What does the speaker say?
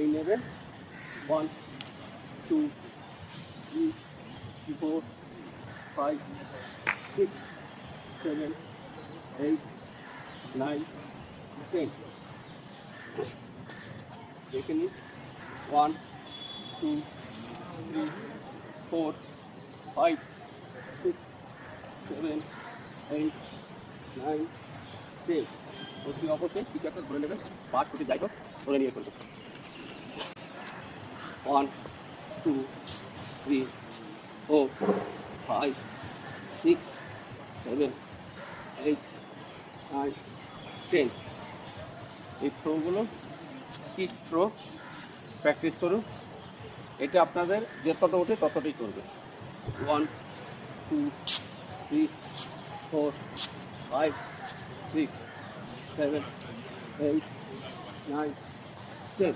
এই নেবে। One two three four five six seven eight nine ten দেখে নিন। One two three four five six seven eight nine ten অতি অবশ্যই কিছু একটা ধরে নেবেন। পাঁচ কোটি যাই হোক ধরে নিয়ে করবেন one two three four five six seven eight nine ten এই থ্রোগুলো কিট থ্রো প্র্যাকটিস করুন। এটা আপনাদের যে তত ওঠে ততটাই করবে। One two three four five six seven eight nine ten